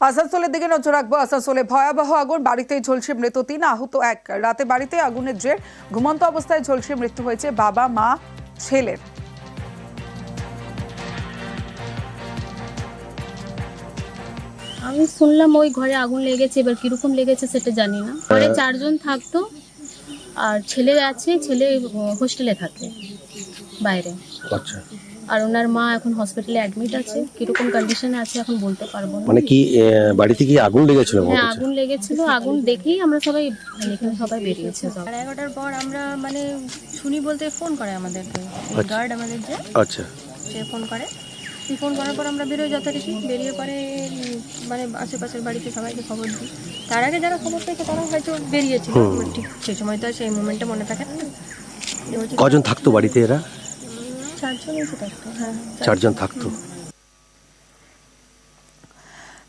আসানসোলের দিকে নজর রাখব। আসানসোলে ভয়াবহ আগুন বাড়িতেই ঝলসে মৃত তিন আহত এক। রাতে বাড়িতে আগুনের জের ঘুমন্ত অবস্থায় ঝলসে মৃত্যু হয়েছে বাবা মা ছেলের আমি শুনলাম ওই ঘরে আগুন লেগেছে এবার কীরকম লেগেছে সেটা জানি না। ঘরে চারজন থাকতো আর ছেলে আছে ছেলে হোস্টেলে থাকে বাইরে। আচ্ছা। আর ওনার মা এখন হসপিটালে অ্যাডমিট আছে। কীরকম কন্ডিশনে আছে এখন বলতে পারব না। মানে কি বাড়িতে কি আগুন লেগেছিল হ্যাঁ আগুন লেগেছিল। আগুন দেখেই আমরা সবাই মানে এখানে সবাই বেরিয়েছে। সব সাড়ে এগারোটার পর আমরা মানে শুনি বলতে ফোন করে আমাদেরকে। আচ্ছা। গার্ড আমাদের যে আচ্ছা। সে ফোন করে। ফোন করার পর আমরা বেরোই যথারীতি। বেরিয়ে পরে মানে আশেপাশের বাড়িতে সবাইকে খবর দিই। তার আগে যারা খবর পেয়েছে তারা হয়তো বেরিয়েছিল। ঠিক সেই সময় তো সেই মুমেন্টে মনে থাকে না। কজন থাকতো বাড়িতে এরা? চারজন থাকতো হ্যাঁ। চারজন থাকতো।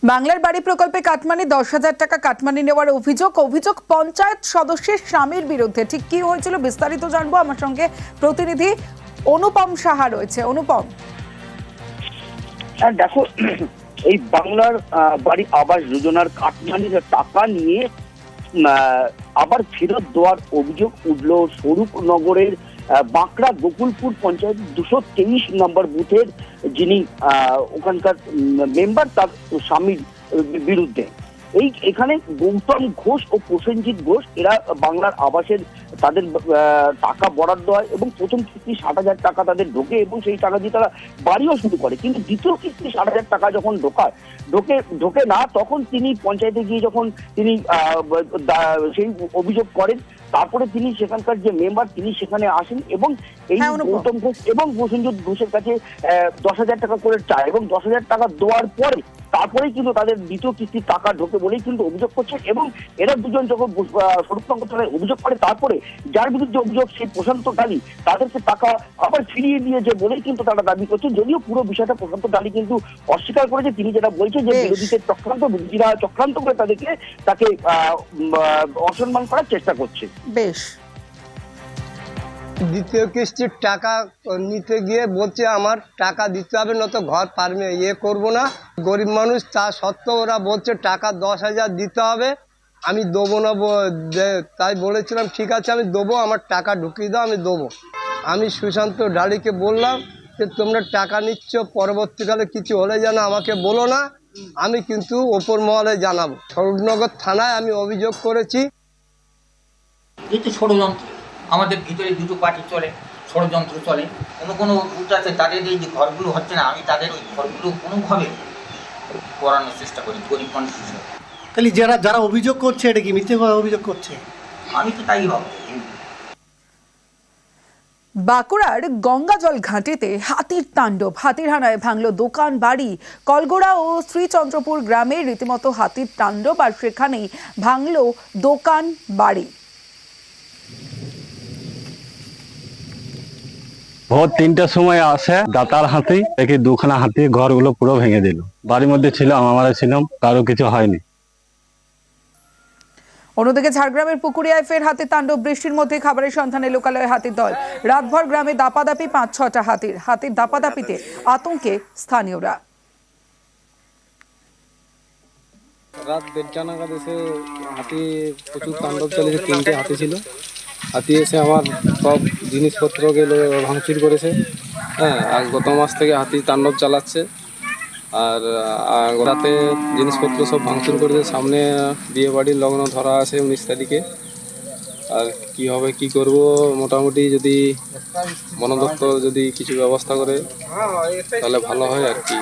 বাংলার বাড়ি প্রকল্পে কাটমানি দশ হাজার টাকা কাটমানি নেওয়ার অভিযোগ। অভিযোগ পঞ্চায়েত সদস্যের স্বামীর বিরুদ্ধে। ঠিক কি হয়েছিল বিস্তারিত জানব। আমার সঙ্গে প্রতিনিধি অনুপম সাহা রয়েছে। অনুপম। দেখো এই বাংলার আহ, বাড়ি আবাস যোজনার কাটমানির টাকা নিয়ে আহ, আবার ফেরত দেওয়ার অভিযোগ উঠল স্বরূপনগরের আহ, বাঁকড়া গোকুলপুর পঞ্চায়েত দুশো তেইশ নম্বর বুথের যিনি ওখানকার মেম্বার তার স্বামীর বিরুদ্ধে। এই এখানে গৌতম ঘোষ ও প্রসেনজিৎ ঘোষ এরা বাংলার আবাসের তাদের টাকা বরাদ্দ হয় এবং প্রথম কিস্তি ষাট হাজার টাকা তাদের ঢোকে এবং সেই টাকা দিয়ে তারা বাড়িও শুরু করে। কিন্তু দ্বিতীয় কিস্তি ষাট হাজার টাকা যখন ঢোকায় ঢোকে ঢোকে না তখন তিনি পঞ্চায়েতে গিয়ে যখন তিনি সেই অভিযোগ করেন তারপরে তিনি সেখানকার যে মেম্বার তিনি সেখানে আসেন এবং এই হ্যাঁ, গৌতম ঘোষ এবং প্রসেনজিৎ ঘোষের কাছে দশ হাজার টাকা করে চায় এবং দশ হাজার টাকা দেওয়ার পরে তারপরেই কিন্তু তাদের দ্বিতীয় কিস্তির টাকা ঢোকে বলেই কিন্তু অভিযোগ করছে এবং এরা দুজন যখন স্বরূপনগর থানায় অভিযোগ করে তারপরে যার বিরুদ্ধে অভিযোগ সেই প্রশান্ত ডালি তাদেরকে টাকা আবার ফিরিয়ে দিয়েছে বলেই কিন্তু তারা দাবি করছে। যদিও পুরো বিষয়টা প্রশান্ত ডালি কিন্তু অস্বীকার করেছে তিনি যেটা বলছেন যে। বিরোধীদের চক্রান্ত বিরোধীরা চক্রান্ত করে তাদেরকে তাকে আহ, অসম্মান করার চেষ্টা করছে। বেশ। দ্বিতীয় কিস্তির টাকা নিতে গিয়ে বলছে আমার টাকা দিতে হবে, নয়তো ঘর পারবে ইয়ে করব না। গরিব মানুষ, তা সত্ত্বেও ওরা বলছে টাকা দশ হাজার দিতে হবে, আমি দেবো না তাই বলেছিলাম, ঠিক আছে, আমি দেবো, আমার টাকা ঢুকিয়ে দাও, আমি দেবো। আমি সুশান্ত ডালিকে বললাম যে, তোমরা টাকা নিচ্ছ, পরবর্তীকালে কিছু হলে যেন আমাকে বলো না, আমি কিন্তু ওপর মহলে জানাব। স্বরূপনগর থানায় আমি অভিযোগ করেছি। ষড়যন্ত্র আমাদের ভিতরে দুটো পার্টি চলে ষড়যন্ত্র চলে। কোনো কোনো রুট আছে তাদের এই যে ঘরগুলো হচ্ছে না আমি তাদের ওই ঘরগুলো কোনোভাবে করানোর চেষ্টা করি গরিব মানুষ হিসেবে। তাহলে যারা যারা অভিযোগ করছে এটা কি মিথ্যে অভিযোগ করছে? আমি তো তাই ভাবো বাঁকুড়ার গঙ্গাজল ঘাটিতে হাতির তাণ্ডব। হাতির হানায় ভাঙল দোকান বাড়ি। কলগোড়া ও শ্রীচন্দ্রপুর গ্রামে রীতিমতো হাতির তাণ্ডব আর সেখানেই ভাঙল দোকান বাড়ি। ভোর তিনটার সময় আসে দাতার হাতি দেখি দুখানা হাতি ঘরগুলো পুরো ভেঙে দিল। বাড়ির মধ্যে ছিলাম আমরা ছিলাম কারও কিছু হয়নি। অন্যদিকে ঝাড়গ্রামের পুকুরিয়ায় ফের হাতির তাণ্ডব। বৃষ্টির মধ্যে খাবারের সন্ধানে লোকালয়ে হাতির দল। রাতভর গ্রামে দাপাদাপি পাঁচ ছটা হাতির। হাতির দাপাদাপিতে আতঙ্কে স্থানীয়রা। রাত দেড়টা নাগাদ এসে হাতি প্রচুর তাণ্ডব চলেছে তিনটে হাতি ছিল। হাতি এসে আমার, সব জিনিসপত্র গেলে ভাঙচুর করেছে। হ্যাঁ আর গত মাস থেকে হাতি তাণ্ডব চালাচ্ছে। আর রাতে জিনিসপত্র সব ভাঙচুর করেছে। সামনে বিয়ে বাড়ির লগ্ন ধরা আছে উনিশ তারিখে। আর কি হবে, কি করব? মোটামুটি যদি বন দপ্তর যদি কিছু ব্যবস্থা করে, তাহলে ভালো হয় আর কি।